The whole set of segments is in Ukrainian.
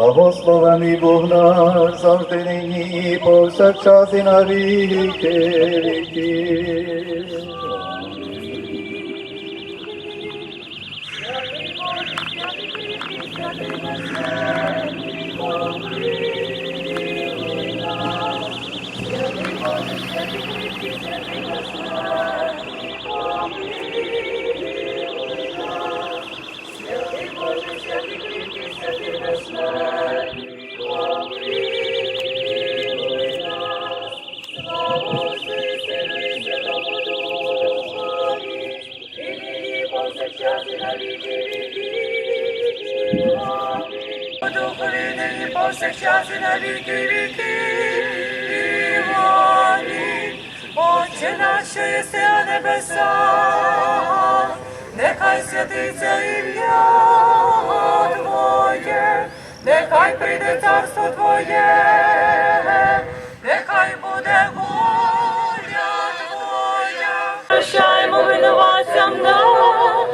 Благословений Бог наш завжди нині, повсякчас і на віки віки. Повсякчас і на віки віки. Отче наш, що єси на небесах, нехай святиться ім'я Твоє, нехай прийде царство Твоє, нехай буде воля Твоя. Прощаємо винуватцям нашим,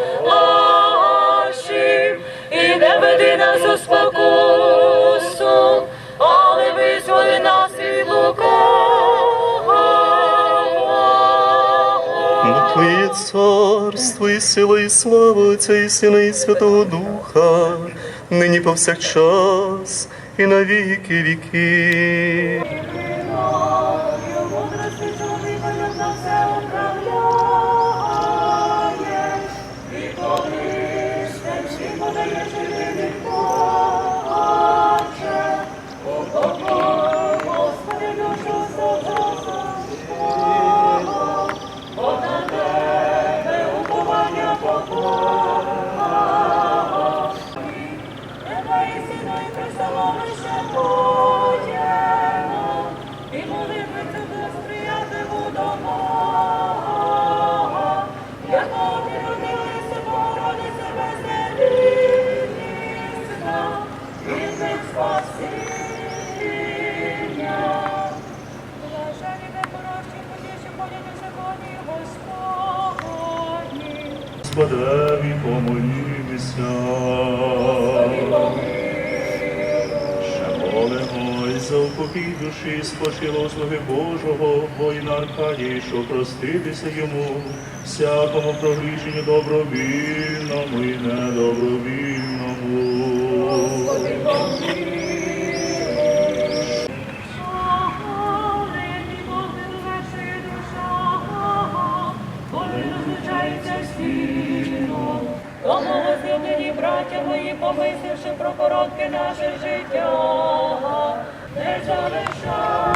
і не веди нас у спокусу, царство і сила, і слава Отця і Сина, і Святого Духа, нині повсякчас і на віки віки. Спочило Божого, воїна Аркадії, що проститися йому, всякому прогрішенню добровільному і недобровільному. Світло. Тому возлюблені браття мої, помисливши про коротке наше життя, не залишаєш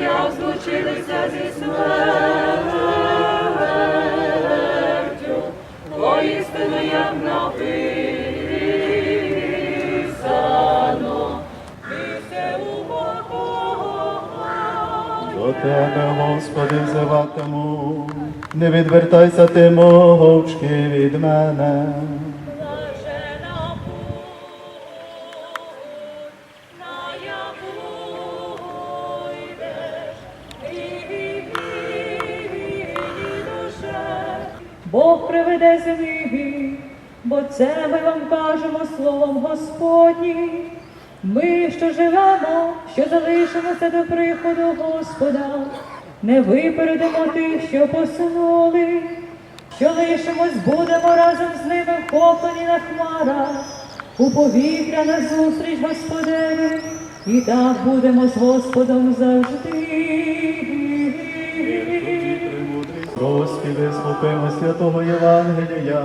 як злучилися зі смертю, тебе, Господи, взиватиму, не відвертайся ти мовчки від мене. Бог приведе землі, бо це ми вам кажемо словом Господнім. Ми, що живемо, що залишимося до приходу Господа, не випередимо тих, що посунули, що лишимось, будемо разом з ними вхоплені на хмарах, у повітря на зустріч Господеві, і так будемо з Господом завжди. Господи, слухаймо святого Євангелія,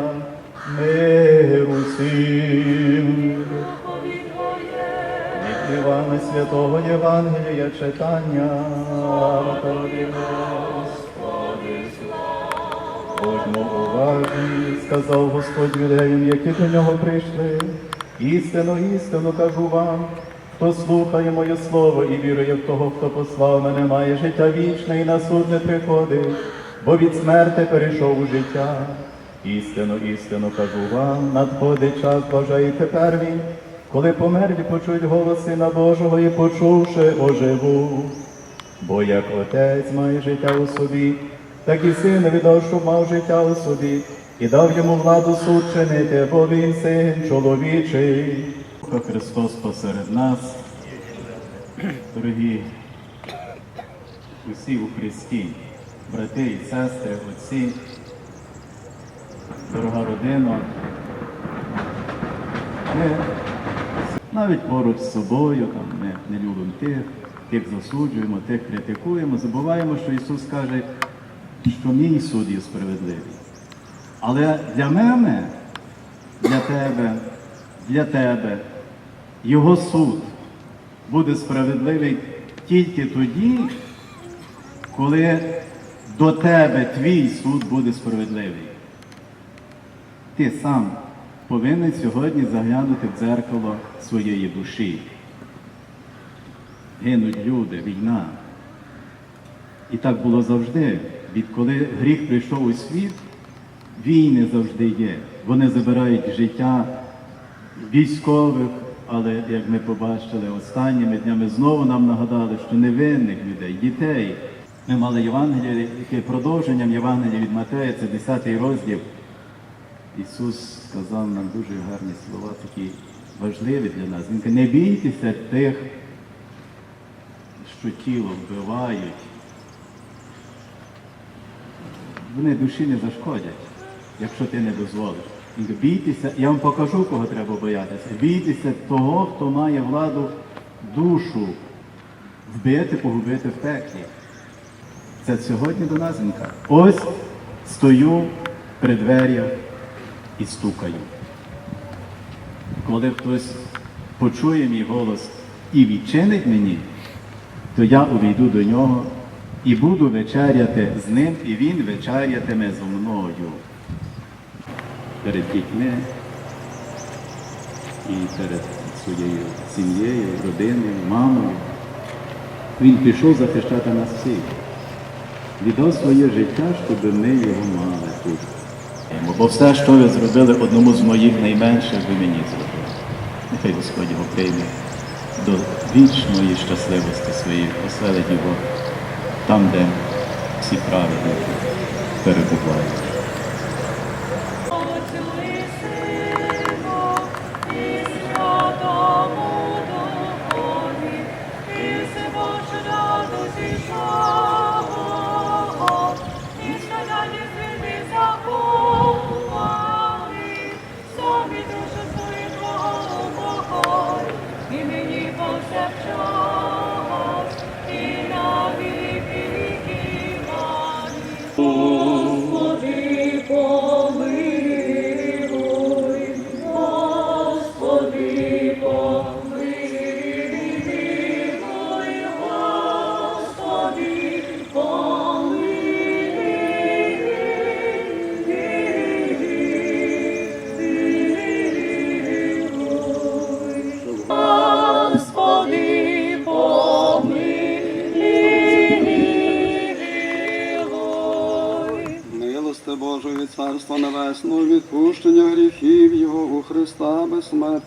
миру всім. Івана святого Євангелія читання. Тобі, Будьмо уважні, сказав Господь юдеям, які до нього прийшли. Істину, істину кажу вам, хто слухає моє слово і вірує в того, хто послав мене, має життя вічне і на суд не приходить, бо від смерти перейшов у життя. Істину, істину кажу вам, надходить час, бажає тепер він, коли померлі почують голос Сина Божого і почувши оживу. Бо як отець має життя у собі, так і син віддав, щоб мав життя у собі, і дав йому владу суд чинити, бо він син чоловічий. Христос посеред нас, дорогі усі у Христі, брати і сестри, отці, дорога родина. Навіть поруч з собою, там, ми не любимо тих, тих засуджуємо, тих критикуємо, забуваємо, що Ісус каже, що мій суд є справедливий. Але для мене, для тебе, для тебе, Його суд буде справедливий тільки тоді, коли до тебе твій суд буде справедливий. Ти сам повинен сьогодні заглянути в дзеркало своєї душі. Гинуть люди, війна. І так було завжди. Відколи гріх прийшов у світ, війни завжди є. Вони забирають життя військових, але як ми побачили останніми днями, знову нам нагадали, що невинних людей, дітей. Ми мали Євангеліє, яке продовженням Євангелія від Матея, це 10 розділ. Ісус сказав нам дуже гарні слова, такі важливі для нас. Він каже, не бійтеся тих, що тіло вбивають. Вони душі не зашкодять, якщо ти не дозволиш. Він каже, бійтеся, я вам покажу, кого треба боятися. Бійтеся того, хто має владу душу вбити, погубити в пеклі. Це сьогодні до нас він каже. Ось стою при дверях і стукаю. Коли хтось почує мій голос і відчинить мені, то я увійду до нього і буду вечеряти з ним, і він вечерятиме зо мною. Перед дітьми і перед своєю сім'єю, родиною, мамою. Він пішов захищати нас всіх. Віддав своє життя, щоб ми його мали тут. Бо все, що ви зробили одному з моїх найменших, ви мені зробили. Нехай Господь його прийме до вічної щасливості своєї, поселить його там, де всі праведники перебувають.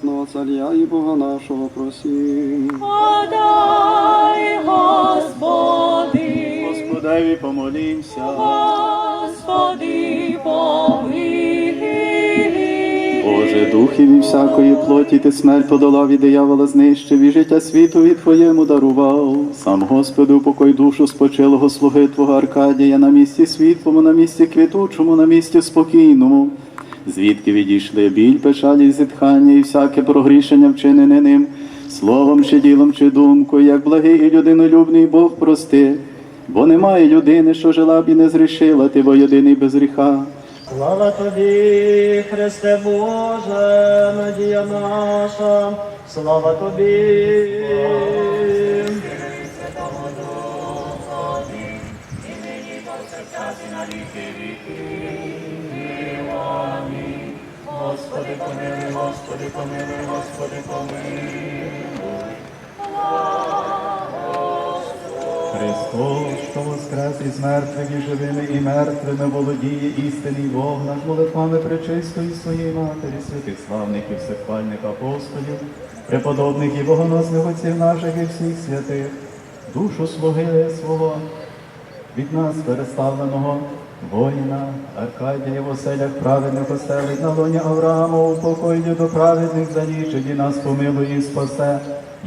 Безсмертного Царя і Бога нашого просім. Подай, Господи, Господеві помолімся. Господи, помилуй. Боже, духів і всякої плоті, ти смерть подолав і диявола знищив, і життя світові Твоєму дарував. Сам Господи, упокой душу спочилого слуги Твого Аркадія на місці світлому, на місці квітучому, на місці спокійному. Звідки відійшли біль, печалі, зітхання і всяке прогрішення вчинене ним, словом чи ділом, чи думкою, як благий і людинолюбний Бог прости, бо немає людини, що жила б і не зрішила, ти бо єдиний без гріха. Слава тобі, Христе Боже, надія наша, слава тобі. Господи, помилуй, Господи, помилуй, Господи, помилуй. Христос, що воскрес із мертвих і живими і мертвими володіє істинний Бог наш молитвами пречистої своєї матері, святих славних і всехвальних апостолів, преподобних і богоносних отців наших і всіх святих, душу слуги свого від нас переставленого воїна Аркадія в оселях праведних оселить на лоні Авраама у покої до праведних залічить і нас помилує і спасе,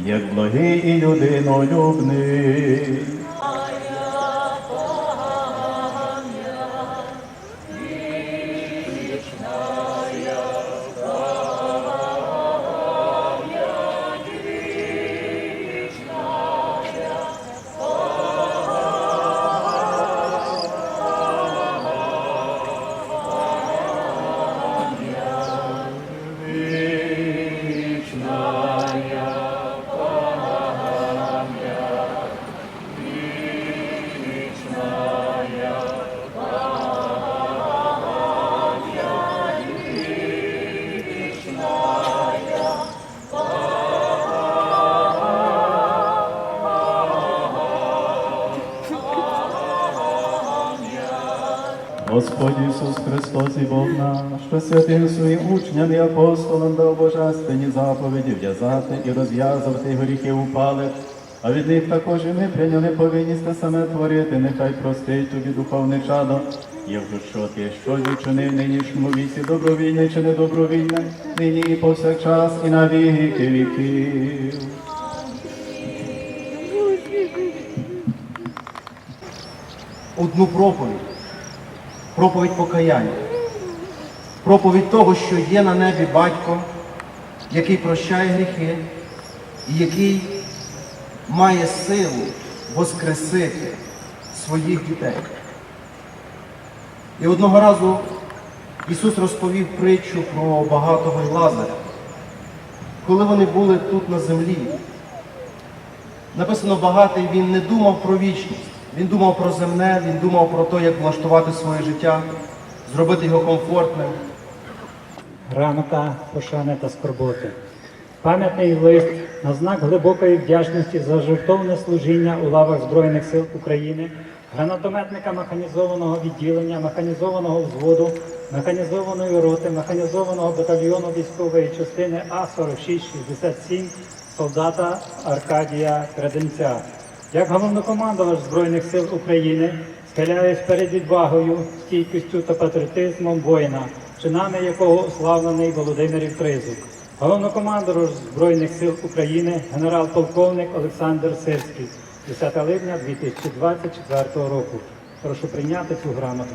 як благий і людинолюбний. Господь Ісус Христос і Бог наш, що святим своїм учням і апостолам дав божественні заповіді в'язати і розв'язувати гріхи упалих, а від них також і ми прийняли повинність те саме творити, нехай простить тобі духовне чадо, якщо що ти що відчинив нинішньому віці, добровільне чи недобровільне, нині і повсякчас, і на віки віків. Одну проповідь. Проповідь покаяння. Проповідь того, що є на небі батько, який прощає гріхи і який має силу воскресити своїх дітей. І одного разу Ісус розповів притчу про багатого й Лазаря. Коли вони були тут на землі, написано багатий, він не думав про вічність. Він думав про земне, він думав про те, як влаштувати своє життя, зробити його комфортним. Ранка, пошани та скорботи. Пам'ятний лист на знак глибокої вдячності за жертовне служіння у лавах Збройних сил України, гранатометника механізованого відділення, механізованого взводу, механізованої роти, механізованого батальйону військової частини А4667 солдата Аркадія Креденця. Як головнокомандувач Збройних сил України схиляюсь перед відвагою, стійкістю та патріотизмом воїна, чинами якого уславлений Володимирів Тризуб. Головнокомандувач Збройних сил України генерал-полковник Олександр Сирський, 10 липня 2024 року. Прошу прийняти цю грамоту.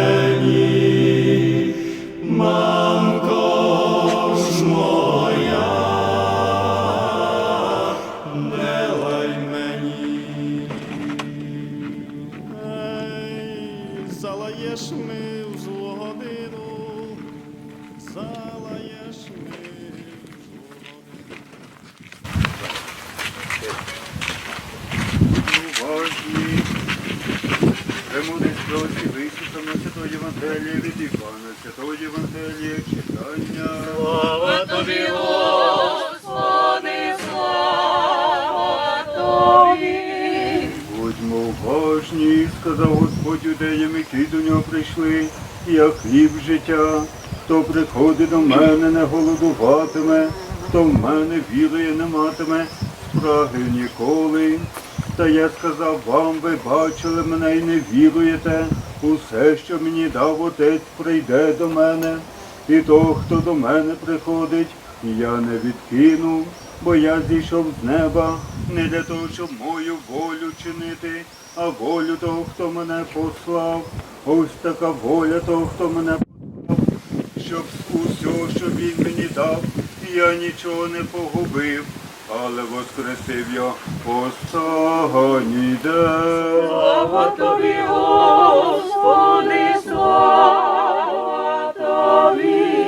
Святого Євангелія від Івана, Святого Євангелія читання. Слава тобі, Господи, слава тобі. Будьмо уважні, сказав Господь юдеям, які до нього прийшли, я хліб життя. Хто приходить до мене, не голодуватиме, хто в мене вірує, не матиме спраги ніколи. Та я сказав вам, ви бачили мене і не віруєте. Усе, що мені дав отець, прийде до мене. І того, хто до мене приходить, я не відкину, бо я зійшов з неба не для того, щоб мою волю чинити, а волю того, хто мене послав. Ось така воля того, хто мене послав, щоб усього, що він мені дав, я нічого не погубив, але воскресив я останній день. Слава тобі, Господи, слава тобі.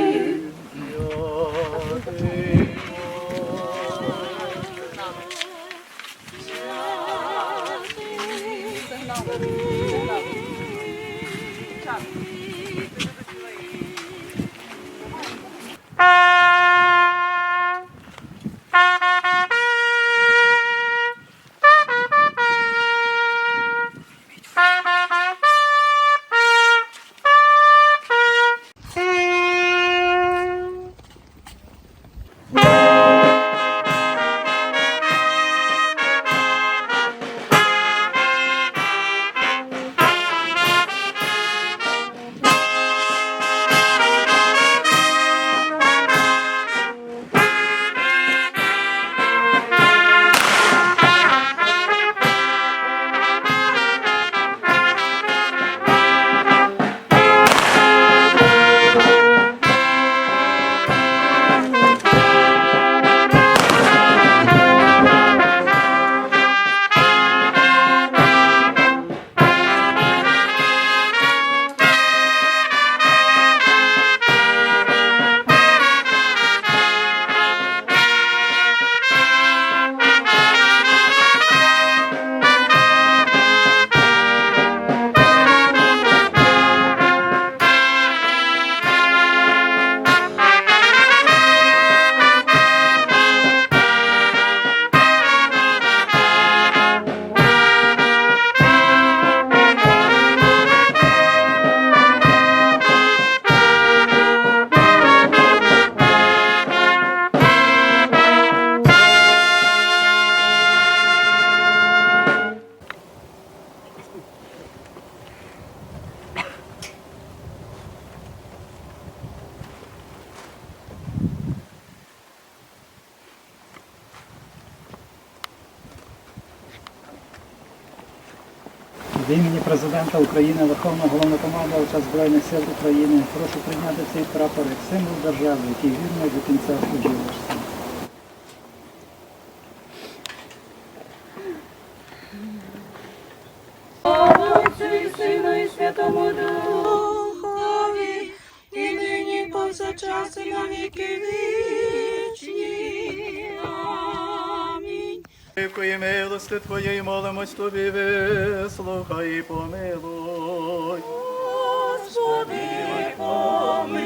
Імені президента України, Верховного Головнокомандувача Збройних сил України. Прошу прийняти цей прапор як символ держави, який вірно до кінця служив Великої милости Твоєї молимось Тобі, вислухай і помилуй. Господи, помилуй,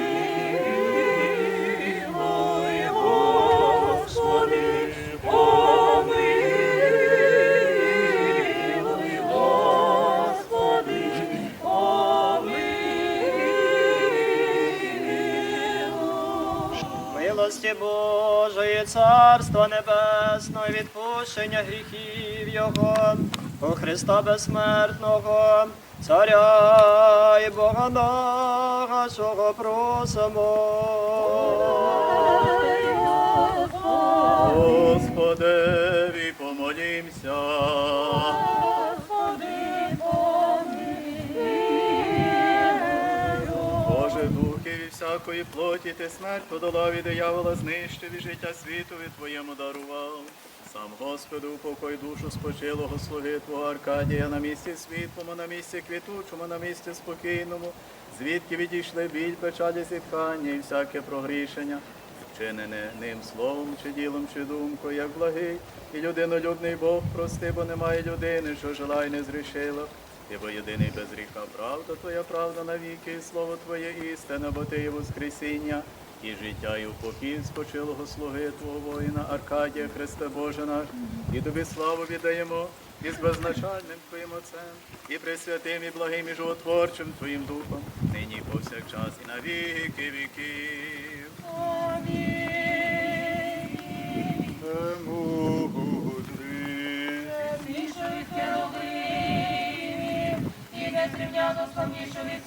Господи, помилуй, Господи, помилуй. Милості Божої, Царства Небесного, відпущення гріхів Його, у Христа безсмертного, Царя і Бога нашого просимо. Господеві і плоті, ти смерть подолав і диявола знищив і життя світові Твоєму дарував. Сам Господи, упокой душу спочилого слуги Твого Аркадія на місці світлому, на місці квітучому, на місці спокійному, звідки відійшли біль, печалі зітхання і всяке прогрішення, вчинене ним словом чи ділом, чи думкою, як благий, і людинолюбний Бог прости, бо немає людини, що жила й не зрішила. Ти бо єдиний без гріха правда, Твоя правда навіки, і слово Твоє істина, бо Ти є Воскресіння, і життя, і упокій спочилого слуги Твого воїна Аркадія, Христе Боже наш, і Тобі славу віддаємо і з беззначальним Твоїм Отцем, і пресвятим, і благим, і животворчим Твоїм Духом, нині повсякчас, і на віки віків. Премудрий. Незрівняно славніше від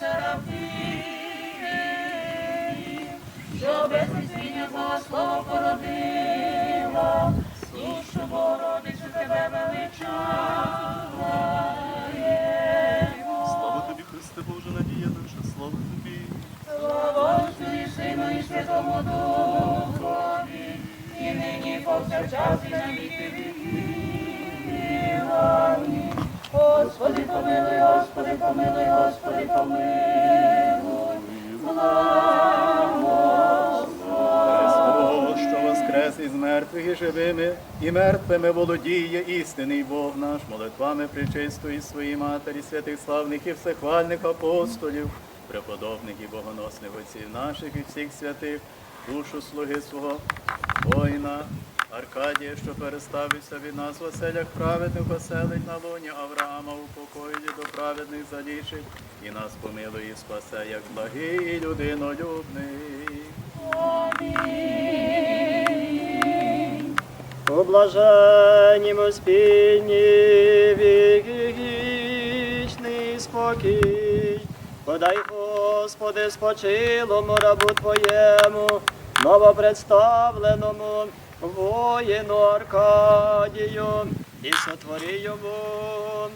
що без свідчення злого слово породила, душу бородичу тебе величає. Мертвими володіє істинний Бог наш, молитвами причистої своїй матері, святих славних і всехвальних апостолів, преподобних і богоносних отців наших і всіх святих, душу слуги свого воїна. Аркадія, що переставився від нас в оселях праведних оселить на лоні Авраама, упокоїть до праведних залічить, і нас помилує і спасе, як благий і людинолюбний. У спільні вічний спокій. Подай, Господи, спочилому рабу Твоєму, новопредставленому воїну Аркадію, і сотвори йому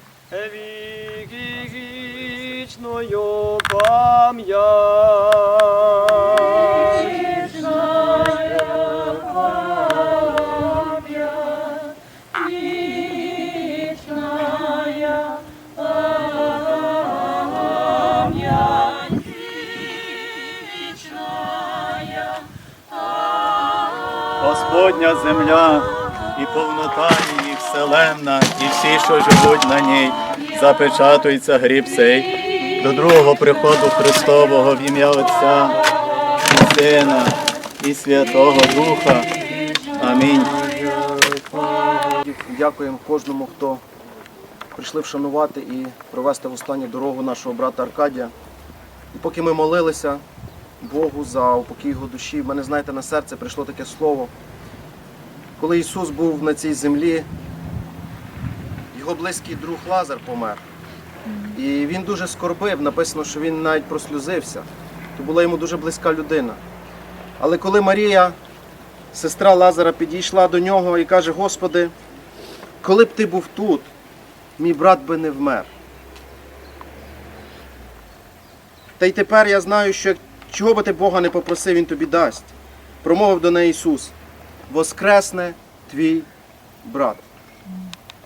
вічною пам'ять. Господня земля і повнота її вселенна, і всі, що живуть на ній, запечатується гріб цей до другого приходу Христового в ім'я Отця, і Сина і Святого Духа. Амінь. Дякуємо кожному, хто прийшли вшанувати і провести в останню дорогу нашого брата Аркадія. І поки ми молилися Богу за упокій його душі, в мене, знаєте, на серце прийшло таке слово. Коли Ісус був на цій землі, його близький друг Лазар помер. І він дуже скорбив, написано, що він навіть прослюзився. То була йому дуже близька людина. Але коли Марія, сестра Лазара, підійшла до нього і каже: Господи, коли б ти був тут, мій брат би не вмер. Та й тепер я знаю, що чого би ти Бога не попросив, Він тобі дасть. Промовив до неї Ісус. Воскресне твій брат.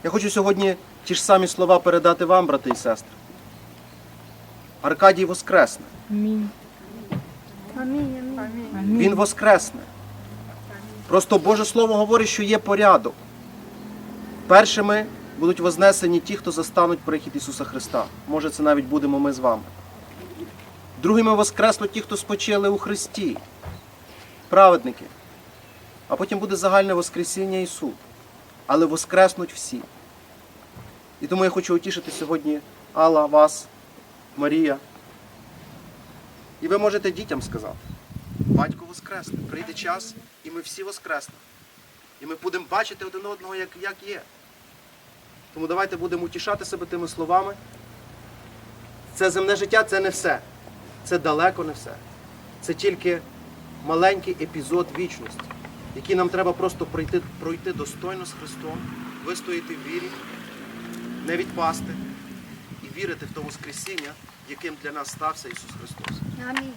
Я хочу сьогодні ті ж самі слова передати вам, брати і сестри. Аркадій воскресне. Амінь. Він воскресне. Просто Боже Слово говорить, що є порядок. Першими будуть вознесені ті, хто застануть прихід Ісуса Христа. Може, це навіть будемо ми з вами. Другими воскреснуть ті, хто спочили у Христі, праведники. А потім буде загальне Воскресіння і суд. Але воскреснуть всі. І тому я хочу утішити сьогодні Алла, вас, Марія. І ви можете дітям сказати. Батько воскресне, прийде час, і ми всі воскреснемо. І ми будемо бачити один одного, як, як є. Тому давайте будемо утішати себе тими словами. Це земне життя це не все. Це далеко не все. Це тільки маленький епізод вічності, який нам треба просто пройти, пройти достойно з Христом, вистояти в вірі, не відпасти і вірити в то Воскресіння, яким для нас стався Ісус Христос. Амінь.